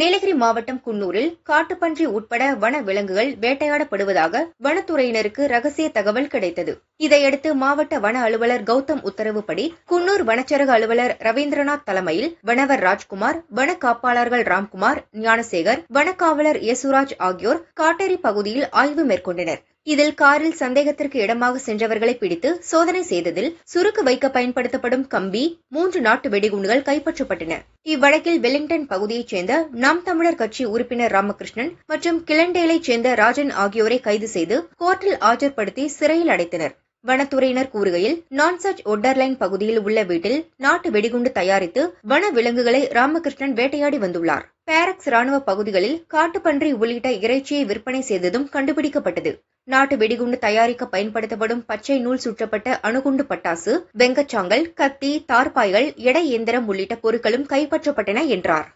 நீலகிரி மாவட்டம் குன்னூரில் காட்டுப்பன்றி உட்பட வன விலங்குகள் வேட்டையாடப்படுவதாக வனத்துறையினருக்கு ரகசிய தகவல் கிடைத்தது. இதையடுத்து மாவட்ட வன அலுவலர் கௌதம் உத்தரவுப்படி குன்னூர் வனச்சரக அலுவலர் ரவீந்திரநாத் தலைமையில் வனவர் ராஜ்குமார் வன காப்பாளர்கள் ராம்குமார் ஞானசேகர் வனக்காவலர் யசுராஜ் ஆகியோர் காட்டேரி பகுதியில் ஆய்வு மேற்கொண்டனர். இதில் காரில் சந்தேகத்திற்கு இடமாக சென்றவர்களை பிடித்து சோதனை செய்ததில் சுருக்கு வைக்க பயன்படுத்தப்படும் கம்பி மூன்று நாட்டு வெடிகுண்டுகள் கைப்பற்றப்பட்டன. இவ்வழக்கில் வெலிங்டன் பகுதியைச் சேர்ந்த நாம் தமிழர் கட்சி உறுப்பினர் ராமகிருஷ்ணன் மற்றும் கிளண்டேலைச் சேர்ந்த ராஜன் ஆகியோரை கைது செய்து கோர்ட்டில் ஆஜர்படுத்தி சிறையில் அடைத்தனர். வனத்துறையினர் கூறுகையில் நான்சர்ச் ஒட்டர்லைன் பகுதியில் உள்ள வீட்டில் நாட்டு வெடிகுண்டு தயாரித்து வன விலங்குகளை ராமகிருஷ்ணன் வேட்டையாடி வந்துள்ளார். பேரக்ஸ் ராணுவ பகுதிகளில் காட்டுப்பன்றி உள்ளிட்ட இறைச்சியை விற்பனை செய்ததும் கண்டுபிடிக்கப்பட்டது. நாட்டு வெடிகுண்டு தயாரிக்க பயன்படுத்தப்படும் பச்சை நூல் சுற்றப்பட்ட அணுகுண்டு பட்டாசு வெங்கச்சாங்கல் கத்தி தார்பாய்கள் எடை இயந்திரம் உள்ளிட்ட பொருட்களும் கைப்பற்றப்பட்டன என்றார்.